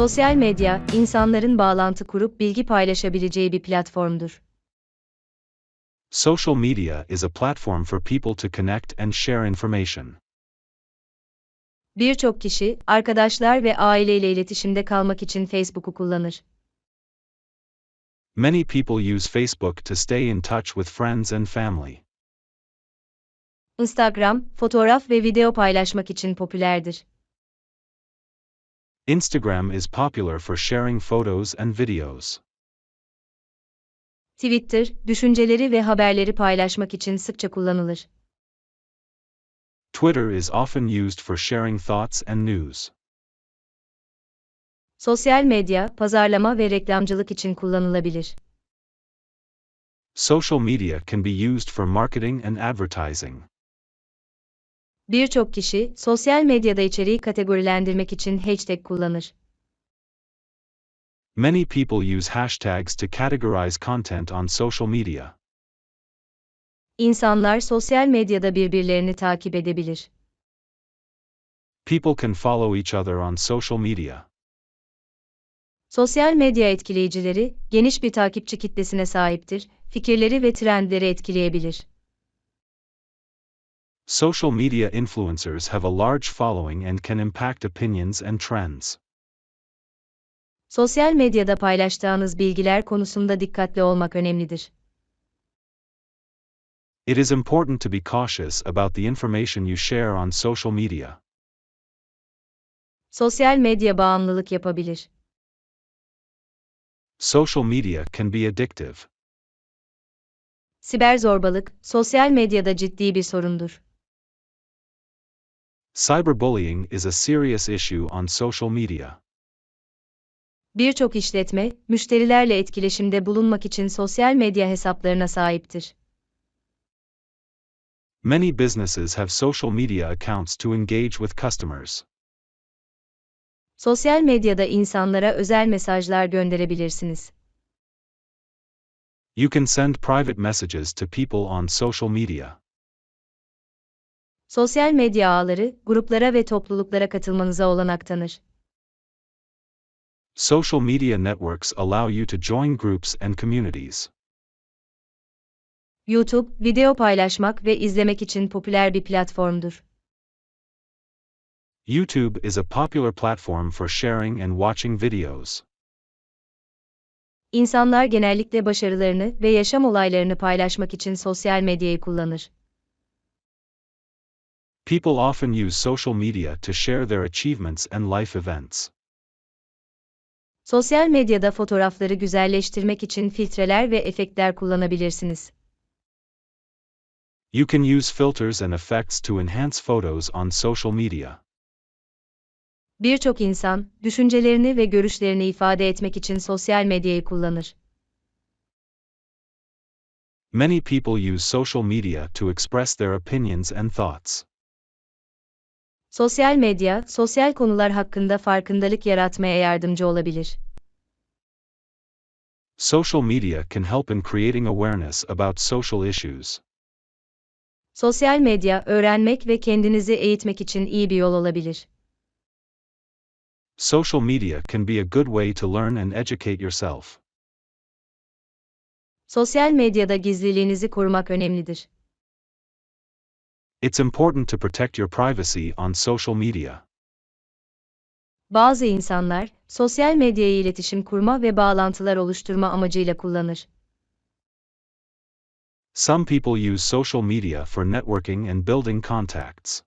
Sosyal medya, insanların bağlantı kurup bilgi paylaşabileceği bir platformdur. Social media is a platform for people to connect and share information. Birçok kişi, arkadaşlar ve aileyle iletişimde kalmak için Facebook'u kullanır. Many people use Facebook to stay in touch with friends and family. Instagram, fotoğraf ve video paylaşmak için popülerdir. Instagram is popular for sharing photos and videos. Twitter, düşünceleri ve haberleri paylaşmak için sıkça kullanılır. Twitter is often used for sharing thoughts and news. Sosyal medya, pazarlama ve reklamcılık için kullanılabilir. Social media can be used for marketing and advertising. Birçok kişi, sosyal medyada içeriği kategorilendirmek için hashtag kullanır. Many people use hashtags to categorize content on social media. İnsanlar sosyal medyada birbirlerini takip edebilir. People can follow each other on social media. Sosyal medya etkileyicileri, geniş bir takipçi kitlesine sahiptir, fikirleri ve trendleri etkileyebilir. Social media influencers have a large following and can impact opinions and trends. Sosyal medyada paylaştığınız bilgiler konusunda dikkatli olmak önemlidir. It is important to be cautious about the information you share on social media. Sosyal medya bağımlılık yapabilir. Social media can be addictive. Siber zorbalık, sosyal medyada ciddi bir sorundur. Cyberbullying is a serious issue on social media. Birçok işletme, müşterilerle etkileşimde bulunmak için sosyal medya hesaplarına sahiptir. Many businesses have social media accounts to engage with customers. Sosyal medyada insanlara özel mesajlar gönderebilirsiniz. You can send private messages to people on social media. Sosyal medya ağları, gruplara ve topluluklara katılmanıza olanak tanır. Social media networks allow you to join groups and communities. YouTube, video paylaşmak ve izlemek için popüler bir platformdur. YouTube is a popular platform for sharing and watching videos. İnsanlar genellikle başarılarını ve yaşam olaylarını paylaşmak için sosyal medyayı kullanır. People often use social media to share their achievements and life events. Sosyal medyada fotoğrafları güzelleştirmek için filtreler ve efektler kullanabilirsiniz. You can use filters and effects to enhance photos on social media. Birçok insan, düşüncelerini ve görüşlerini ifade etmek için sosyal medyayı kullanır. Many people use social media to express their opinions and thoughts. Sosyal medya, sosyal konular hakkında farkındalık yaratmaya yardımcı olabilir. Social media can help in creating awareness about social issues. Sosyal medya, öğrenmek ve kendinizi eğitmek için iyi bir yol olabilir. Social media can be a good way to learn and educate yourself. Sosyal medyada gizliliğinizi korumak önemlidir. It's important to protect your privacy on social media. Bazı insanlar, sosyal medyayı iletişim kurma ve bağlantılar oluşturma amacıyla kullanır. Some people use social media for networking and building contacts.